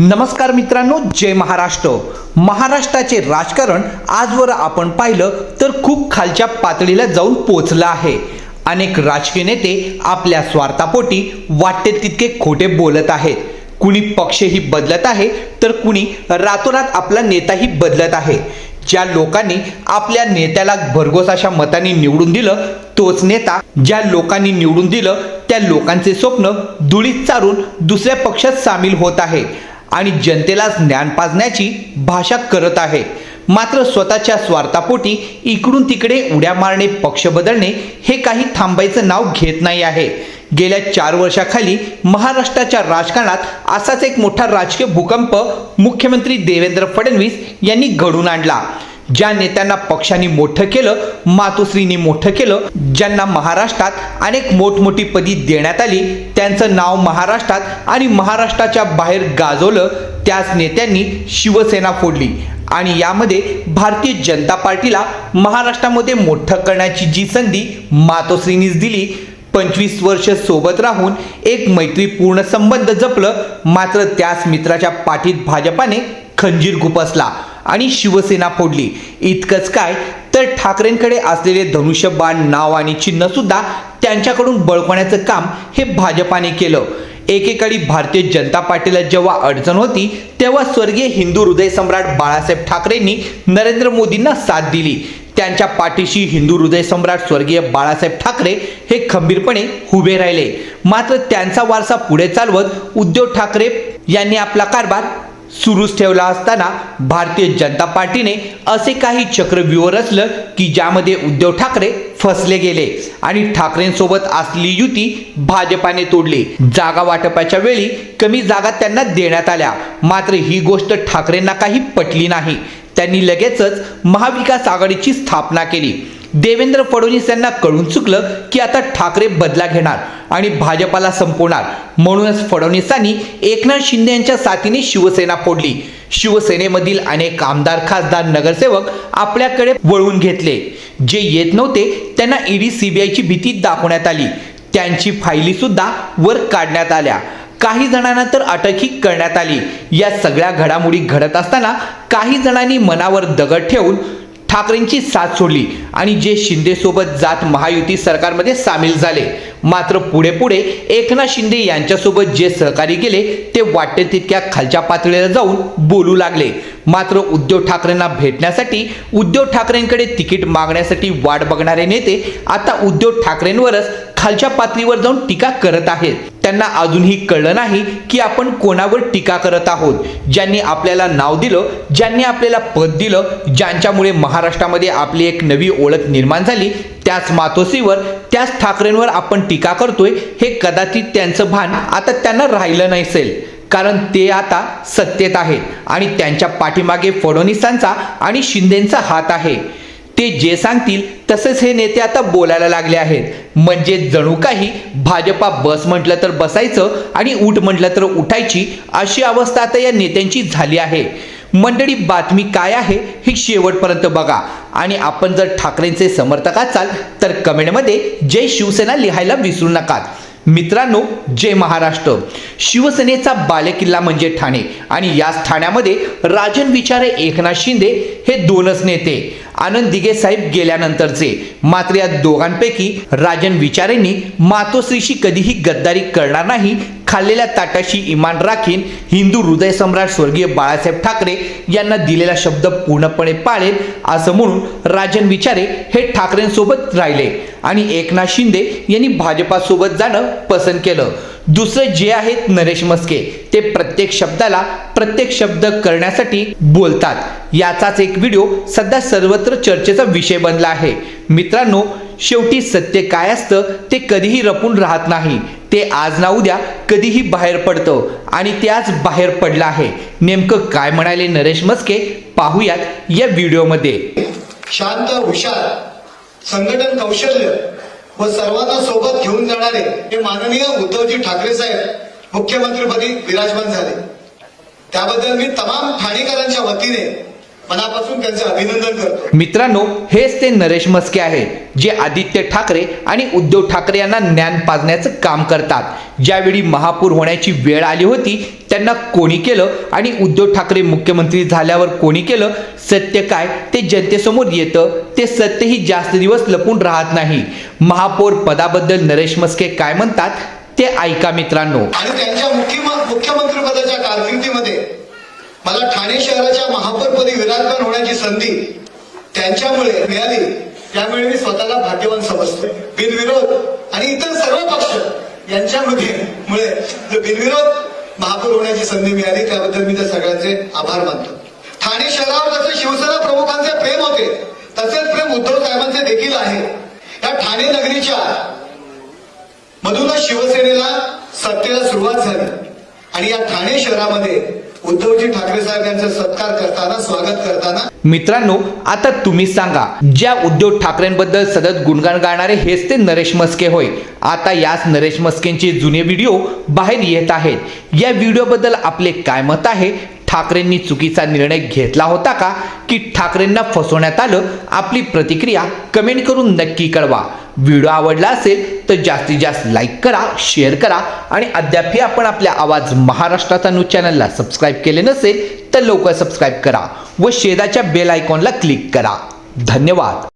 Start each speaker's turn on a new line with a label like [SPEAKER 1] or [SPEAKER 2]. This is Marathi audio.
[SPEAKER 1] नमस्कार मित्रांनो जय महाराष्ट्र. महाराष्ट्राचे राजकारण आजवर आपण पाहिलं तर खूप खालच्या पातळीला जाऊन पोचलं आहे. अनेक राजकीय नेते आपल्या स्वार्थापोटी वाटते तितके खोटे बोलत आहेत. कुणी पक्षही बदलत आहे तर कुणी रातोरात आपला नेताही बदलत आहे. ज्या लोकांनी आपल्या नेत्याला भरघोस अशा मतांनी निवडून दिलं तोच नेता ज्या लोकांनी निवडून दिलं त्या लोकांचे स्वप्न धुळीत चारून दुसऱ्या पक्षात सामील होत आहे. आणि जनतेला ज्ञान पाजण्याची भाषा करत आहे. मात्र स्वतःच्या स्वार्थापोटी इकडून तिकडे उड्या मारणे पक्ष बदलणे हे काही थांबायचं नाव घेत नाही आहे. गेल्या चार वर्षाखाली महाराष्ट्राच्या राजकारणात असाच एक मोठा राजकीय भूकंप मुख्यमंत्री देवेंद्र फडणवीस यांनी घडून आणला. ज्या नेत्यांना पक्षाने मोठं केलं मातोश्रीने मोठं केलं ज्यांना महाराष्ट्रात अनेक मोठमोठी पदी देण्यात आली त्यांचं नाव महाराष्ट्रात आणि महाराष्ट्राच्या बाहेर गाजवलं त्याच नेत्यांनी शिवसेना फोडली. आणि यामध्ये भारतीय जनता पार्टीला महाराष्ट्रामध्ये मोठं करण्याची जी संधी मातोश्रीनीच दिली. पंचवीस वर्ष सोबत राहून एक मैत्रीपूर्ण संबंध जपलं मात्र त्याच मित्राच्या पाठीत भाजपाने खंजीर गुपसला आणि शिवसेना फोडली. इतकंच काय तर ठाकरेंकडे असलेले धनुष्यबाण नाव आणि चिन्ह सुद्धा त्यांच्याकडून बळकवण्याचं काम हे भाजपाने केलं. एकेकाळी भारतीय जनता पार्टीला जेव्हा अडचण होती तेव्हा स्वर्गीय हिंदू हृदय सम्राट बाळासाहेब ठाकरेंनी नरेंद्र मोदींना साथ दिली. त्यांच्या पाठीशी हिंदू हृदय सम्राट स्वर्गीय बाळासाहेब ठाकरे हे खंबीरपणे उभे राहिले. मात्र त्यांचा वारसा पुढे चालवत उद्धव ठाकरे यांनी आपला कारभार सुरूच ठेवला असताना भारतीय जनता पार्टीने असे काही चक्रव्यूह रचलं की ज्यामध्ये उद्धव ठाकरे फसले गेले आणि ठाकरेंसोबत असली युती भाजपाने तोडली. जागा वाटपाच्या वेळी कमी जागा त्यांना देण्यात आल्या. मात्र ही गोष्ट ठाकरेंना काही पटली नाही. त्यांनी लगेचच महाविकास आघाडीची स्थापना केली. देवेंद्र फडणवीस यांना कळून चुकलं की आता ठाकरे बदला घेणार आणि भाजपाला संपवणार. म्हणूनच फडणवीसांनी एकनाथ शिंदे यांच्या साथीने शिवसेना फोडली. शिवसेनेमधील अनेक आमदार खासदार नगरसेवक आपल्याकडे वळवून घेतले. जे येत नव्हते त्यांना ईडी सीबीआयची भीती दाखवण्यात आली. त्यांची फायली सुद्धा वर काढण्यात आल्या. काही जणांना तर अटकही करण्यात आली. या सगळ्या घडामोडी घडत असताना काही जणांनी मनावर दगड ठेवून ठाकरेंची साथ सोडली आणि जे शिंदेसोबत जात महायुती सरकारमध्ये सामील झाले. मात्र पुढे पुढे एकनाथ शिंदे यांच्यासोबत जे सहकारी केले ते वाटते तितक्या खालच्या पातळीला जाऊन बोलू लागले. मात्र उद्धव ठाकरेंना भेटण्यासाठी उद्धव ठाकरेंकडे तिकीट मागण्यासाठी वाट बघणारे नेते आता उद्धव ठाकरेंवरच खालच्या पातळीवर जाऊन टीका करत आहेत. त्यांना अजूनही कळलं नाही की आपण कोणावर टीका करत आहोत. ज्यांनी आपल्याला नाव दिलं ज्यांनी आपल्याला पद दिलं ज्यांच्यामुळे महाराष्ट्रामध्ये आपली एक नवी ओळख निर्माण झाली त्याच मातोसीवर त्याच ठाकरेंवर आपण टीका करतोय हे कदाचित त्यांचं भान आता त्यांना राहिलं नसेल. कारण ते आता सत्तेत आहेत आणि त्यांच्या पाठीमागे फडणवीसांचा आणि शिंदेंचा हात आहे. ते जे सांगतील तसेच हे नेते आता बोलायला लागले आहेत. म्हणजे जणू काही भाजपा बस म्हटलं तर बसायचं आणि उठ म्हटलं तर उठायची अशी अवस्था आता या नेत्यांची झाली आहे. मंडळी बातमी काय आहे ही शेवटपर्यंत बघा. आणि आपण जर ठाकरेंचे समर्थक असाल तर कमेंटमध्ये जय शिवसेना लिहायला विसरू नका मित्रांनो जय महाराष्ट्र. शिवसेनेचा बालेकिल्ला म्हणजे ठाणे. आणि याच ठाण्यामध्ये राजन विचारे एकनाथ शिंदे हे दोनच नेते. आनंद दिघे साहेब गेल्यानंतरचे. मात्र या दोघांपैकी राजन विचारेंनी मातोश्रीशी कधीही गद्दारी करणार नाही खाल्लेल्या ताटाशी इमान राखीन हिंदू हृदय सम्राट स्वर्गीय बाळासाहेब ठाकरे यांना दिलेला शब्द पूर्णपणे पाळेल असं म्हणून राजन विचारे हे ठाकरेंसोबत राहिले आणि एकनाथ शिंदे यांनी भाजपासोबत जाणं पसंत केलं. दुसरं जे आहेत नरेश मस्के ते प्रत्येक शब्दाला प्रत्येक शब्द करण्यासाठी बोलतात. याचाच एक व्हिडिओ सध्या सर्वत्र चर्चेचा विषय बनला आहे. मित्रांनो शेवटी सत्य काय असतं ते कधीही रपून राहत नाही. ते आज ना उद्या कधीही बाहेर पडतं आणि ते आज बाहेर पडलं आहे. नेमकं काय म्हणाले नरेश मस्के पाहूयात या व्हिडिओमध्ये
[SPEAKER 2] शांत हुशार संघटन कौशल्य व सर्वांना सोबत घेऊन जाणारे हे माननीय उद्धवजी ठाकरे साहेब मुख्यमंत्रीपदी विराजमान झाले. त्याबद्दल मी तमाम ठाणेकरांच्या वतीने मनापासून त्यांचे अभिनंदन करतो.
[SPEAKER 1] मित्रांनो हेच ते नरेश मस्के आहेत जे आदित्य ठाकरे आणि उद्धव ठाकरे यांना ज्ञान पाजण्याचं काम करतात. ज्यावेळी महापूर होण्याची वेळ आली होती त्यांना कोणी केलं आणि उद्धव ठाकरे मुख्यमंत्री झाल्यावर कोणी केलं सत्य काय ते जनतेसमोर येतं ते सत्यही जास्त दिवस लपून राहत नाही. महापौर पदाबद्दल नरेश मस्के काय म्हणतात ते ऐका मित्रांनो.
[SPEAKER 2] आणि त्यांच्या मुख्य मुख्यमंत्री पदाच्या कारकिर्दीमध्ये मला ठाणे शहराच्या महापौरपदी विराजमान होण्याची संधी त्यांच्यामुळे मिळाली त्यामुळे मी स्वतःला भाग्यवान समजतो बिनविरोध आणि इतर सर्व पक्ष यांच्यामध्ये मुळे बिनविरोध महापौर होण्याची संधी मिळाली त्याबद्दल मी त्या सगळ्यांचे आभार मानतो. ठाणे शहरावर जसे शिवसेना प्रमुखांचे प्रेम होते तसेच प्रेम उद्धव साहेबांचे देखील आहे. या ठाणे नगरीच्या मधूनच शिवसेनेला सत्तेला सुरुवात झाली आणि या ठाणे शहरामध्ये उद्धवजी ठाकरे साहेब यांचा सत्कार करताना स्वागत करताना
[SPEAKER 1] मित्रांनो आता तुम्ही सांगा ज्या उद्धव ठाकरेंबद्दल सतत गुणगान गाणारे हेच ते नरेश मस्के होय. आता याच नरेश मस्केंचे जुने व्हिडिओ बाहेर येत आहेत. या व्हिडिओबद्दल आपले काय मत आहे? ठाकरेंनी चुकीचा निर्णय घेतला होता का? की ठाकरेंना फसवण्यात आलं? आपली प्रतिक्रिया कमेंट करून नक्की कळवा. व्हिडिओ आवडला असेल तर जास्तीत जास्त लाईक करा शेअर करा आणि अद्यापही आपण आपल्या आवाज महाराष्ट्राचा न्यूज चॅनलला सबस्क्राईब केले नसेल तर लवकर सबस्क्राईब करा व शेजाच्या बेल आयकॉनला क्लिक करा. धन्यवाद.